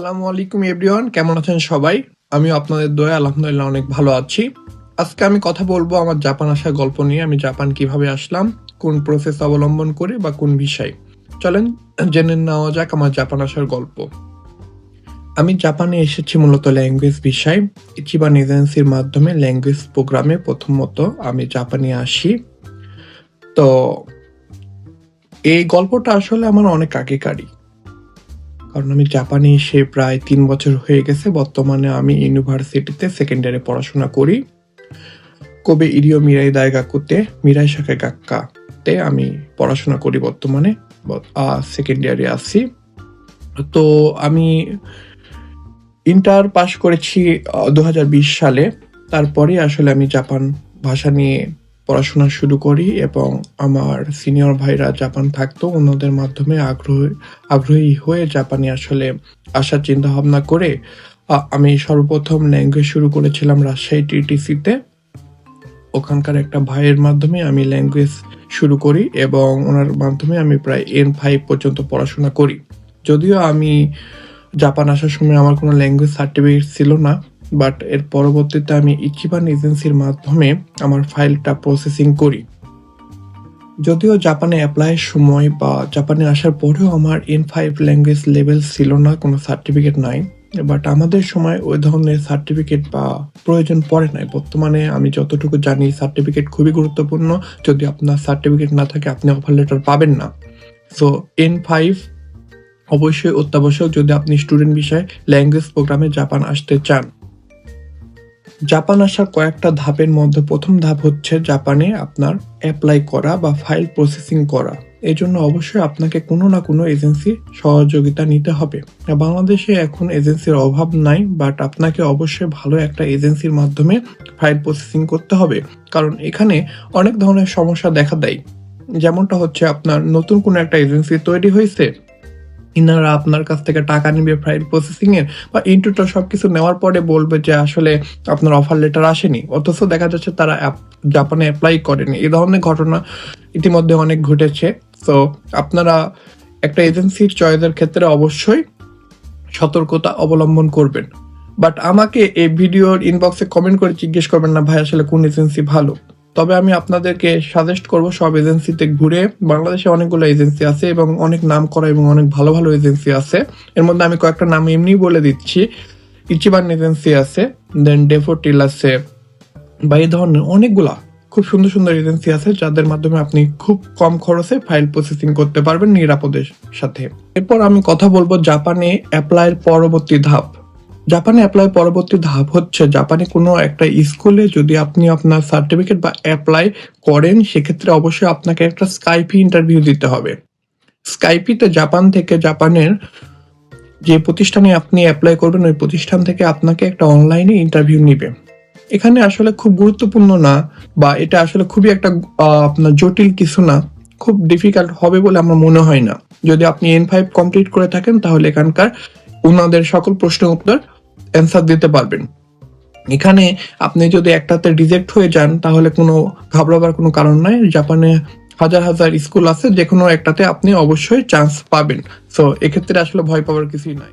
আসসালামু আলাইকুম এভরিওয়ান, কেমন আছেন সবাই? আমি আপনাদের দয়া আলহামদুলিল্লাহ অনেক ভালো আছি। আজকে আমি কথা বলব আমার জাপান আসার গল্প নিয়ে, আমি জাপান কীভাবে আসলাম, কোন প্রসেস অবলম্বন করে বা কোন বিষয়। চলেন, জেনে নেওয়া যাক আমার জাপান আসার গল্প। আমি জাপানে এসেছি মূলত ল্যাঙ্গুয়েজ বিষয়। ইচিবান এজেন্সির মাধ্যমে ল্যাঙ্গুয়েজ প্রোগ্রামে প্রথমত আমি জাপানে আসি। তো, এই গল্পটা আসলে আমার অনেক আগেকারই। কারণ আমি জাপানে এসে প্রায় তিন বছর হয়ে গেছে। বর্তমানে আমি ইউনিভার্সিটিতে সেকেন্ডারি পড়াশোনা করি। কবে ইরিও মিরাই দায়গাকুতে, মিরাই শাখা গাক্কাতে আমি পড়াশোনা করি বর্তমানে। সেকেন্ড ইয়ারে আছি। তো আমি ইন্টার পাশ করেছি দু হাজার বিশ সালে। তারপরে আসলে আমি জাপান ভাষা নিয়ে পড়াশোনা শুরু করি এবং আমার সিনিয়র ভাইরা জাপান থাকতো, ওনাদের মাধ্যমে আগ্রহী আগ্রহী হয়ে জাপানে আসলে আসার চিন্তা ভাবনা করে আমি সর্বপ্রথম ল্যাঙ্গুয়েজ শুরু করেছিলাম রাজশাহী টিটিসিতে ওখানকার একটা ভাইয়ের মাধ্যমে আমি ল্যাঙ্গুয়েজ শুরু করি এবং ওনার মাধ্যমে আমি প্রায় এন ফাইভ পর্যন্ত পড়াশোনা করি। যদিও আমি জাপান আসার সময় আমার কোনো ল্যাঙ্গুয়েজ সার্টিফিকেট ছিল না বাট এর পরবর্তীতে আমি ইচিবান এজেন্সির মাধ্যমে আমার ফাইলটা প্রসেসিং করি। যদিও জাপানে অ্যাপ্লাইয়ের সময় বা জাপানে আসার পরেও আমার এন ফাইভ ল্যাঙ্গুয়েজ লেভেল ছিল না, কোনো সার্টিফিকেট নাই। বাট আমাদের সময় ওই ধরনের সার্টিফিকেট বা প্রয়োজন পড়ে নাই। বর্তমানে আমি যতটুকু জানি সার্টিফিকেট খুবই গুরুত্বপূর্ণ। যদি আপনার সার্টিফিকেট না থাকে, আপনি অফার লেটার পাবেন না। সো এন ফাইভ অবশ্যই অত্যাবশ্যক। যদি আপনি স্টুডেন্ট বিষয়ে ল্যাঙ্গুয়েজ প্রোগ্রামে জাপান আসতে চান জাপান আসার কয়েকটা ধাপের মধ্যে প্রথম ধাপ হচ্ছে জাপানে আপনার অ্যাপ্লাই করা বা ফাইল প্রসেসিং করা। এই জন্য অবশ্যই আপনাকে কোনো না কোনো এজেন্সির সহযোগিতা নিতে হবে। বাংলাদেশে এখন এজেন্সির অভাব নাই বাট আপনাকে অবশ্যই ভালো একটা এজেন্সির মাধ্যমে ফাইল প্রসেসিং করতে হবে। কারণ এখানে অনেক ধরনের সমস্যা দেখা দেয়। যেমনটা হচ্ছে আপনার নতুন কোনো একটা এজেন্সি তৈরি হয়েছে ইনারা আপনার কাছ থেকে টাকা নিবে ফাইল প্রসেসিং এর, বা ইন্টুটা সবকিছু নেওয়ার পরে বলবে যে আসলে আপনার অফার লেটার আসেনি। অথচ দেখা যাচ্ছে তারা জাপানে অ্যাপ্লাই করেনি। এই ধরনের ঘটনা ইতিমধ্যে অনেক ঘটেছে। তো আপনারা একটা এজেন্সির চয়েসের ক্ষেত্রে অবশ্যই সতর্কতা অবলম্বন করবেন। বাট আমাকে এই ভিডিওর ইনবক্সে কমেন্ট করে জিজ্ঞেস করবেন না, ভাই, আসলে কোন এজেন্সি ভালো? তবে আমি আপনাদেরকে সাজেস্ট করব সব এজেন্সিতে ঘুরে। বাংলাদেশে অনেকগুলো এজেন্সি আছে এবং অনেক নাম করা এবং অনেক ভালো ভালো এজেন্সি আছে। এর মধ্যে আমি কয়েকটা নাম এমনি বলে দিচ্ছি। ইচিবান এজেন্সি আছে দেন ডেফোটিল আছে, বা এই ধরনের অনেকগুলা খুব সুন্দর সুন্দর এজেন্সি আছে যাদের মাধ্যমে আপনি খুব কম খরচে ফাইল প্রসেসিং করতে পারবেন নিরাপদের সাথে। এরপর আমি কথা বলব জাপানে অ্যাপ্লাইয়ের পরবর্তী ধাপ। জাপানে অ্যাপ্লাই পরবর্তী ধাপ হচ্ছে, জাপানে কোনো একটা স্কুলে যদি আপনি আপনার সার্টিফিকেট বা অ্যাপ্লাই করেন, সেক্ষেত্রে অবশ্যই আপনাকে একটা স্কাইপি ইন্টারভিউ দিতে হবে। স্কাইপিতে জাপান থেকে জাপানের যে প্রতিষ্ঠানে আপনি অ্যাপ্লাই করবেন, ওই প্রতিষ্ঠান থেকে আপনাকে একটা অনলাইনে ইন্টারভিউ নিবে। এখানে আসলে খুব গুরুত্বপূর্ণ না, বা এটা আসলে খুবই একটা আপনার জটিল কিছু না, খুব ডিফিকাল্ট হবে বলে আমার মনে হয় না। যদি আপনি এন ফাইভ কমপ্লিট করে থাকেন, তাহলে এখানকার ওনাদের সকল প্রশ্ন উত্তর অ্যান্সার দিতে পারবেন। এখানে আপনি যদি একটাতে রিজেক্ট হয়ে যান, তাহলে কোনো ঘাবড়াবার কোনো কারণ নাই। জাপানে হাজার হাজার স্কুল আছে যে কোনো একটাতে আপনি অবশ্যই চান্স পাবেন। সো এক্ষেত্রে আসলে ভয় পাওয়ার কিছুই নাই।